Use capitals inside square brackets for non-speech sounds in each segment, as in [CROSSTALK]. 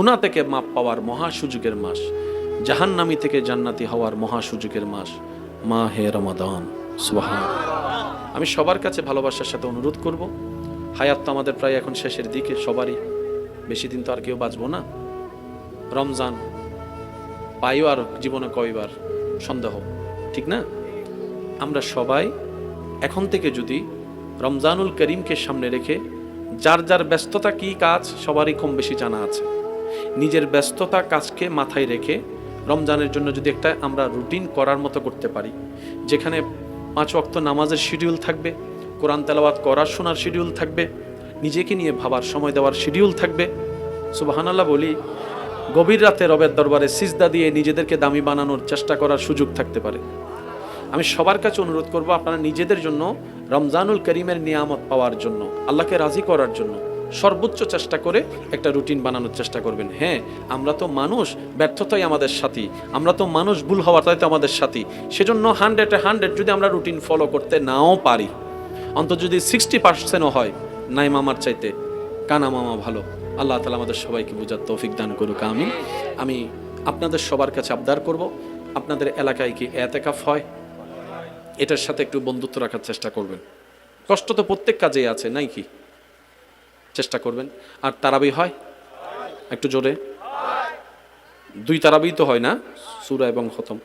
গুণা থেকে মাপ পাওয়ার মহা সুযোগের মাস, জাহান্নামি থেকে জান্নাতি হওয়ার মহা সুযোগের মাস মা হে রমাদান। সুবাহান। আমি সবার কাছে ভালোবাসার সাথে অনুরোধ করব। হায়াত তো আমাদের প্রায় এখন শেষের দিকে, সবারই। বেশি দিন তো আর কেউ বাঁচবো না। রমজান, পাইও আর জীবনে কয়বার সন্দেহ, ঠিক না? আমরা সবাই এখন থেকে যদি রমজানুল করিমকে সামনে রেখে যার যার ব্যস্ততা কি কাজ, সবারই কম বেশি জানা আছে। নিজের ব্যস্ততা কাজকে মাথায় রেখে রমজানের জন্য যদি একটা আমরা রুটিন করার মতো করতে পারি, যেখানে পাঁচ ওয়াক্ত নামাজের শিডিউল থাকবে, কোরআন তেলাওয়াত করার শোনার শিডিউল থাকবে, নিজেকে নিয়ে ভাবার সময় দেওয়ার শিডিউল থাকবে, সুবাহানাল্লাহ বলি, গভীর রাতে রবের দরবারে সিজদা দিয়ে নিজেদেরকে দামি বানানোর চেষ্টা করার সুযোগ থাকতে পারে। আমি সবার কাছে অনুরোধ করব আপনারা নিজেদের জন্য রমজানুল করিমের নিয়ামত পাওয়ার জন্য, আল্লাহকে রাজি করার জন্য সর্বোচ্চ চেষ্টা করে একটা রুটিন বানানোর চেষ্টা করবেন। হ্যাঁ আমরা তো মানুষ, ব্যর্থতাই আমাদের সাথী। আমরা তো মানুষ, ভুল হওয়াটাই তো আমাদের সাথী। সেজন্য হান্ড্রেডে হান্ড্রেড যদি আমরা রুটিন ফলো করতে নাও পারি, অন্তত যদি সিক্সটি পার্সেন্টও হয় নাই মামার চাইতে, কানা মামা ভালো। আল্লাহ তালা আমাদের সবাইকে বোঝার তৌফিক দান করুক আমি আমি আপনাদের সবার কাছে আবদার করব, আপনাদের এলাকায় কি এতেকাফ হয়? এটার সাথে একটু বন্ধুত্ব রাখার চেষ্টা করবেন। কষ্ট তো প্রত্যেক কাজেই আছে, নাই কি? চেষ্টা করবেন। আর তারাবি হয়? একটু জোরে। দুই তারাবি তো হয় না, সুরা এবং খতম।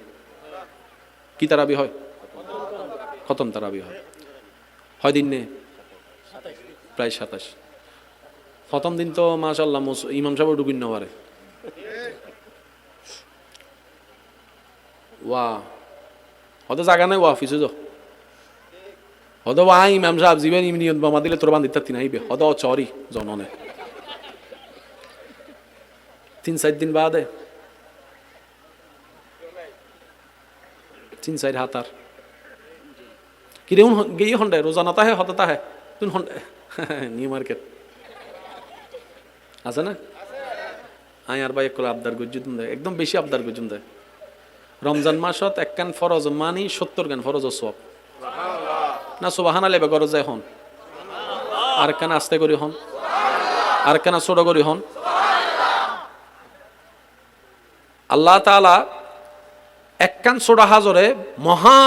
কি তারাবি হয়? খতম তারাবি হয়। হয় দিন নে? প্রায় সাতাশ। খতম দিন তো মাশাল্লাহ ইমাম সাহেব ডুবিন পারে। ওয়া। হয়তো জাগা নাই, ওয়া, অফিসে হয়তো ওয়া ইমাম সাহেব জীবন ইমনিয়ত বামা দিলে তোর বান্দিত নাইবে হয়তো চরি জননে তিন দিন বাদে তিন চার হাতার কিরে উন তুন নিউ মার্কেট আছে না আই আর ভাই একলা আবদার গজ্জুন দেয় একদম বেশি আবদার গজ্জুন দেয় রমজান মাসত একখান ফরজ মানি সত্তর গান ফরজ সব না সুবাহানা লেবে গরজ যায় হন? আর একখান আস্তে করি হন? আর একখান ছোট করি হন? আল্লাহ তাআলা একখান ছোড়া হাজরে মহা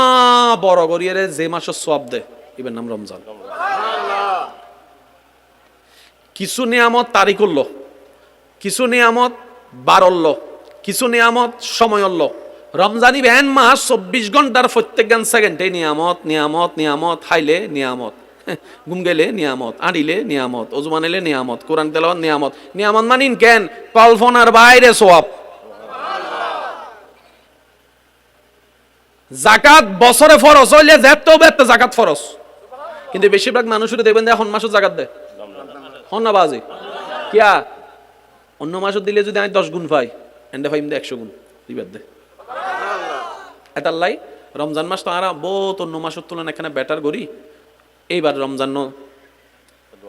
বড় করিয়ে যে মাসের সব দে এবার নাম রমজান। কিছু নিয়ামত তারিখ করল কিছু নিয়ামত বারল্য কিছু নিয়ামত সময়ল্য রমজানি ভ্যান মাস চব্বিশ ঘণ্টার প্রত্যেক গান সেকেন্ডে নিয়ামত নিয়ামত নিয়ামত খাইলে নিয়ামত। [LAUGHS] ঘুম গেলে নিয়ামত, আড়িলে নিয়ামত অজুমান এলে নিয়ামত, কোরআন তেলাওয়াত নিয়ামত। নিয়ামত মানিন কেন? কল্পনার বাইরে সোয়াব। জাকাত বছরে ফরজ হইলে যেত বেত জাকাত ফরজ। কিন্তু বেশিরভাগ মানুষের দেখবেন যে এখন মাসও জাকাত দেয়। হন না বাজে? কিয়া? অন্য মাসও দিলে যদি আমি দশ গুণ পাই, এন্ডে পাইম দে একশো গুণ। দিবার দে। এটার লাই, রমজান মাস তো আর বহুত অন্য মাসের তুলনায় এখানে বেটার করি এইবার রমজান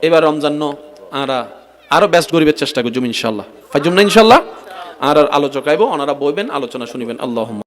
এবার রমজান আরা আরও বেস্ট গরিবের চেষ্টা করছি ইনশাল্লাহ ফাইজুম না ইনশাল্লাহ আর আলোচক আইব, ওনারা বইবেন, আলোচনা শুনিবেন। আল্লাহ